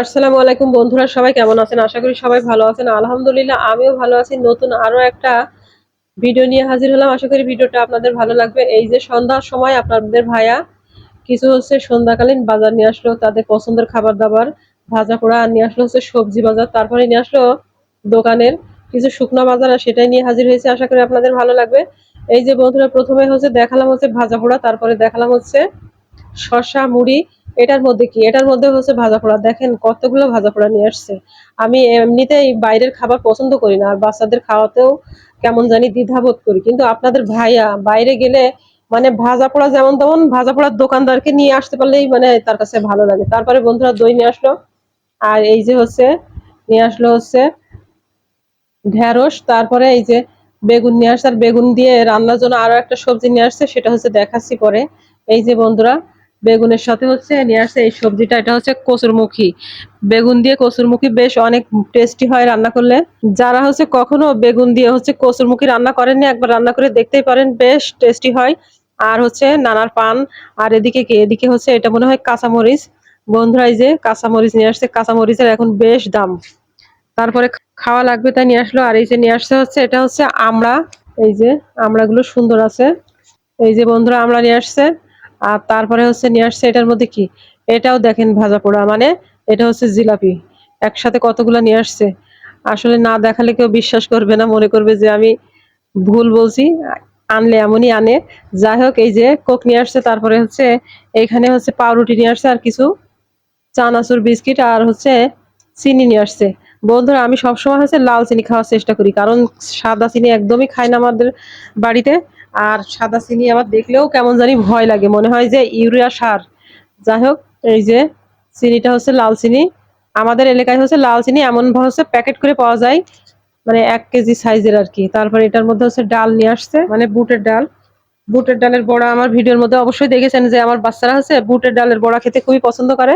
আসসালামু আলাইকুম বন্ধুরা, সবাই কেমন আছেন? আশা করি সবাই ভালো আছেন। আলহামদুলিল্লাহ, আমিও ভালো আছি। নতুন আরও একটা ভিডিও নিয়ে হাজির হলাম। আশা করি ভিডিওটা আপনাদের ভালো লাগবে। এই যে সন্ধ্যার সময় আপনাদের ভাইয়া কিছু হচ্ছে সন্ধ্যাকালীন বাজার নিয়ে আসলো, তাদের পছন্দের খাবার দাবার, ভাজা পোড়া আর নিয়ে আসলো, হচ্ছে সবজি বাজার, তারপরে নিয়ে আসলো দোকানের কিছু শুকনো বাজার, আর সেটাই নিয়ে হাজির হয়েছে। আশা করি আপনাদের ভালো লাগবে। এই যে বন্ধুরা, প্রথমে হচ্ছে দেখালাম হচ্ছে ভাজা পোড়া, তারপরে দেখালাম হচ্ছে শসা, মুড়ি এটার মধ্যে কি? এটার মধ্যে হচ্ছে ভাজা পোড়া। দেখেন কতগুলো ভাজা পোড়া নিয়ে আসছে। আমি এমনিতেই বাইরের খাবার পছন্দ করি না, আর বাচ্চাদের খাওয়াতেও কেমন জানি দ্বিধাবোধ করি। কিন্তু আপনাদের ভাইয়া বাইরে গেলে মানে ভাজা পোড়া যেমন তেমন ভাজা পোড়ার দোকানদারকে নিয়ে আসতে পারলেই মানে তার কাছে ভালো লাগে। তারপরে বন্ধুরা দই নিয়ে আসলো, আর এই যে হচ্ছে, নিয়ে আসলো হচ্ছে ঢেঁড়স, তারপরে এই যে বেগুন নিয়ে আসছে। আর বেগুন দিয়ে রান্নার জন্য আরও একটা সবজি নিয়ে আসছে, সেটা হচ্ছে দেখাচ্ছি পরে। এই যে বন্ধুরা বেগুনের সাথে হচ্ছে নিয়ে আসছে এই সবজিটা, এটা হচ্ছে কচুরমুখী। বেগুন দিয়ে কচুরমুখী বেশ অনেক টেস্টি হয় রান্না করলে। যারা হচ্ছে কখনো বেগুন দিয়ে হচ্ছে কচুরমুখী রান্না করেননি, একবার রান্না করে দেখতেই পারেন, বেশ টেস্টি হয়। আর হচ্ছে নানার পান, আর এদিকে কি? এদিকে হচ্ছে এটা মনে হয় কাঁচামরিচ। বন্ধুরা, এই যে কাঁচামরিচ নিয়ে আসছে, কাঁচামরিচের এখন বেশ দাম। তারপরে খাওয়া লাগবে তাই নিয়ে আসলো, আর এই যে নিয়ে আসছে হচ্ছে, এটা হচ্ছে আমড়া। এই যে আমড়াগুলো সুন্দর আছে। এই যে বন্ধুরা, আমড়া নিয়ে আসছে। আর তারপরে হচ্ছে নিয়ে আসছে, এটার মধ্যে কি? এটাও দেখেন ভাজা পোড়া মানে এটা হচ্ছে জিলাপি। একসাথে কতগুলো নিয়ে আসছে? আসলে না দেখালে কেউ বিশ্বাস করবে না, মনে করবে যে আমি ভুল বলছি, আনলে এমনই আনে। যাই হোক, এই যে কোক নিয়ে আসছে, তারপরে হচ্ছে এখানে হচ্ছে পাউরুটি নিয়ে আসছে আর কিছু চানাচুর বিস্কিট আর হচ্ছে চিনি নিয়ে আসছে। বন্ধুরা, আমি সবসময় হচ্ছে লাল চিনি খাওয়ার চেষ্টা করি, কারণ সাদা চিনি একদমই খাই না আমাদের বাড়িতে। আর সাদা চিনি আবার দেখলেও কেমন জানি ভয় লাগে। মনে হয় যে ইউরিয়া সার। যাই হোক, এই যে চিনিটা হচ্ছে লাল চিনি। আমাদের এলাকায় হচ্ছে লাল চিনি এমনভাবে হচ্ছে প্যাকেট করে পাওয়া যায় মানে এক কেজি সাইজের আর কি। তারপরে এটার মধ্যে হচ্ছে ডাল নিয়ে আসছে মানে বুটের ডাল। বুটের ডালের বড়া আমার ভিডিওর মধ্যে অবশ্যই দেখেছেন যে আমার বাচ্চারা হচ্ছে বুটের ডালের বড়া খেতে খুবই পছন্দ করে।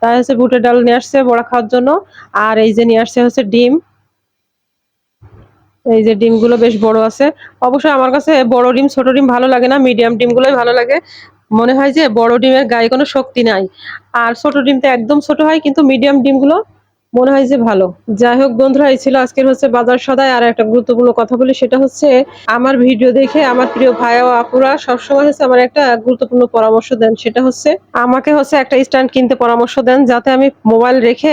তাই হচ্ছে বুটের ডাল নিয়ে আসছে বড়া খাওয়ার জন্য। আর এই যে নিয়ে আসছে হচ্ছে ডিম। এই যে ডিমগুলো বেশ বড় আছে। অবশ্যই আমার কাছে বড় ডিম, ছোট ডিম ভালো লাগে না, মিডিয়াম ডিমগুলোই ভালো লাগে। মনে হয় যে বড় ডিমের গায়ে কোনো শক্তি নাই। আর ছোট ডিম ডিমটা একদম ছোট হয়, কিন্তু মিডিয়াম ডিমগুলো মনে হয় যে ভালো। যাই হোক বন্ধুরা, এই ছিল আজকের হচ্ছে বাজার সদায় আর একটা গুরুত্বপূর্ণ কথা বলি, সেটা হচ্ছে আমার ভিডিও দেখে আমার প্রিয় ভাই ও আপুরা সবসময় হচ্ছে আমার একটা গুরুত্বপূর্ণ পরামর্শ দেন। সেটা হচ্ছে আমাকে হচ্ছে একটা স্ট্যান্ড কিনতে পরামর্শ দেন, যাতে আমি মোবাইল রেখে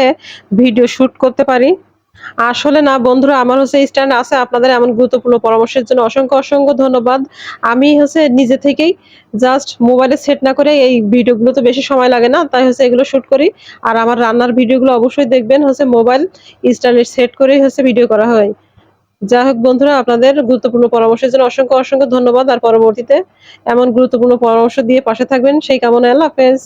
ভিডিও শুট করতে পারি। আসলে না, বন্ধুরা, আমার হচ্ছে স্ট্যান্ড আছে। আপনাদের এমন গুরুত্বপূর্ণ পরামর্শের জন্য অসংখ্য অসংখ্য ধন্যবাদ। আমি হচ্ছে নিজে থেকেই জাস্ট মোবাইলে সেট না করে এই ভিডিওগুলো তো বেশি সময় লাগে না, তাই হচ্ছে এগুলো শুট করি। আর আমার রান্নার ভিডিওগুলো অবশ্যই দেখবেন, হচ্ছে মোবাইল স্ট্যান্ডে সেট করেই হচ্ছে ভিডিও করা হয়। যাই হোক বন্ধুরা, আপনাদের গুরুত্বপূর্ণ পরামর্শের জন্য অসংখ্য অসংখ্য ধন্যবাদ। আর পরবর্তীতে এমন গুরুত্বপূর্ণ পরামর্শ দিয়ে পাশে থাকবেন। সেই কামনা আল্লাহ হাফেজ।